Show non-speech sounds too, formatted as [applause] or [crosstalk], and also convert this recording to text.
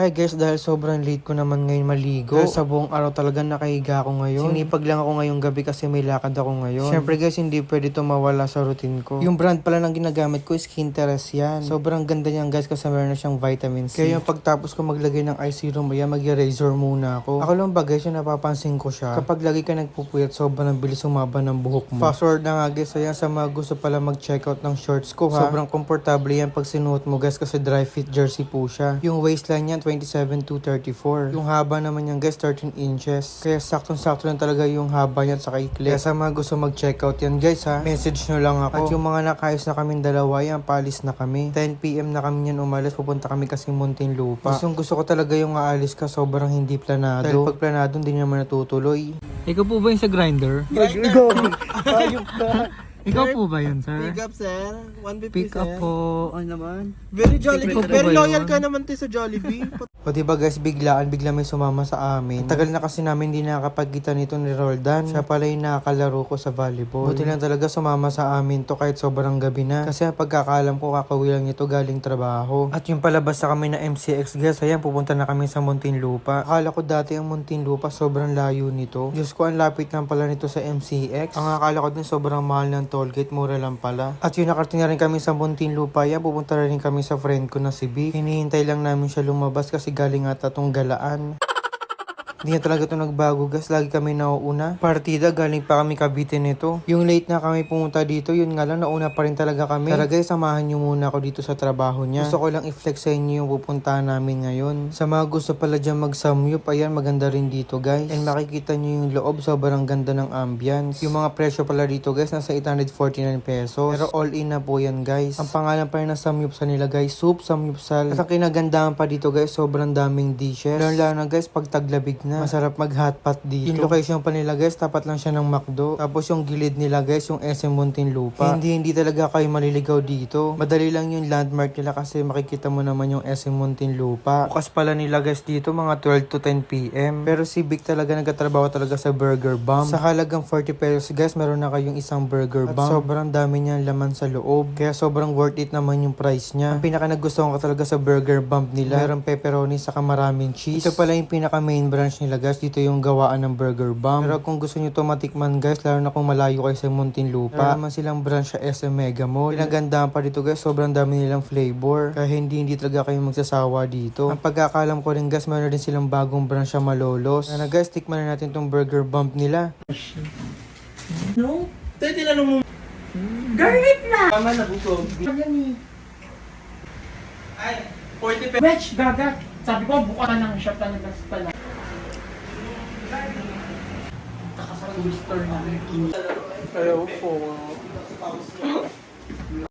Hi guys, dahil sobrang late ko naman ngayon maligo. Dahil sa buong araw talaga nakahiga ako ngayon. Sinipag lang ako ngayong gabi kasi may lakad ako ngayon. Siyempre guys, hindi pwede to mawala sa routine ko. Yung brand pala ng ginagamit ko is Skinterest yan. Sobrang ganda niyan guys kasi meron na siyang vitamin C. Kaya yung pagtapos ko maglagay ng eye serum, ayan, mag-razor muna ako. Ako lang ba guys, yung napapansin ko siya. Kapag lagi ka nagpupuyat, sobrang bilis umaba ng buhok mo. Fast forward na nga guys, ayan sa mga gusto pala mag-check out ng shorts ko ha. Sobrang komportable yan pag sinuot mo guys kasi dry fit jersey po siya. Yung waistline niyan 27 to 34. Yung haba naman niyan guys 13 inches. Kaya saktong-sakto lang talaga yung haba niyan sa ikli. Kaya sa mga gusto mag-check out yan guys ha, message nyo lang ako. At yung mga nakayos na kaming dalawa yan, palis na kami. 10pm na kami yan umalis, pupunta kami kasi Muntinlupa. Gustong gusto ko talaga yung aalis ka, sobrang hindi planado. Dahil pag planado, hindi naman natutuloy. Ikaw po ba yung sa grinder? Ayok [laughs] ka. Ikaw po ba yun, sir? Pick up, sir. 150, Pick up po. Ano naman? Very jolly Ikaw ko. po Very ba loyal yun? ka naman tayo sa Jollibee. [laughs] O diba guys, biglaan, bigla may sumama sa amin. Tagal na kasi namin hindi nakakapagkita nito ni Roldan. Siya pala yung nakakalaro ko sa volleyball. Buti lang talaga sumama sa amin to kahit sobrang gabi na. Kasi ang pagkakaalam ko kakauwi lang ito galing trabaho. At yung palabas sa kami na MCX guys, ayan pupunta na kami sa Muntinlupa. Akala ko dati ang Muntinlupa sobrang layo nito. Diyos ko, ang lapit lang pala nito sa MCX. Ang akala ko din sobrang mahal ng tollgate, mura lang pala. At yun nakarating na rin kami sa Muntinlupa, yan pupunta rin kami sa friend ko na si Vic. Hinihintay lang namin siya lumabas kasi galing ata tong galaan. Hindi talaga ito nagbago guys. Lagi kami nauuna. Partida, galing pa kami Cavite nito. Yung late na kami pumunta dito, yun nga lang, nauna pa rin talaga kami. Tara guys, samahan nyo muna ako dito sa trabaho niya. Gusto ko lang i-flex sa inyo yung pupuntahan namin ngayon. Sa mga gusto pala dyan mag-samyup, ayan, maganda rin dito guys. And makikita nyo yung loob, sobrang ganda ng ambience. Yung mga presyo pala dito guys, nasa 849 pesos. Pero all in na po yan guys. Ang pangalan pa rin ng samyup sa nila guys, soup samyupsal. At ang kinagandahan pa dito guys, sobrang daming dishes. Lalo na guys, pag taglabig na. Masarap mag hotpot dito. Yung location pa nila guys, tapat lang siya ng McDo. Tapos yung gilid nila guys, yung SM Muntinlupa. Hindi, hindi talaga kayo maliligaw dito. Madali lang yung landmark nila kasi makikita mo naman yung SM Muntinlupa. Bukas pala nila guys dito mga 12 to 10 p.m. Pero si Vic talaga nagkatrabaho talaga sa Burger Bomb. Sa halagang 40 pesos guys, meron na kayong isang Burger Bomb. At sobrang dami niya laman sa loob. Kaya sobrang worth it naman yung price niya. Ang pinaka nagustuhan ko talaga sa Burger Bomb nila, meron pepperoni saka maraming cheese. Ito pala yung pinaka main branch nila guys. Dito yung gawaan ng Burger Bomb. Pero kung gusto niyo to matikman guys, lalo na kung malayo kayo sa Muntinlupa, meron naman silang branch sa SM Mega Mall. Pinagandaan pa dito guys, sobrang dami nilang flavor. Kaya hindi hindi talaga kayo magsasawa dito. Ang pagkakalam ko rin guys, meron din silang bagong branch sa Malolos. Kaya na guys, tikman na natin tong Burger Bomb nila. No? Tayo tinanong mo. Garlic na! Tama na eh. Ay, 40 pesos. Wedge, gaga. Sabi ko, buka na ng shop talaga pala. Store na. Ayaw po.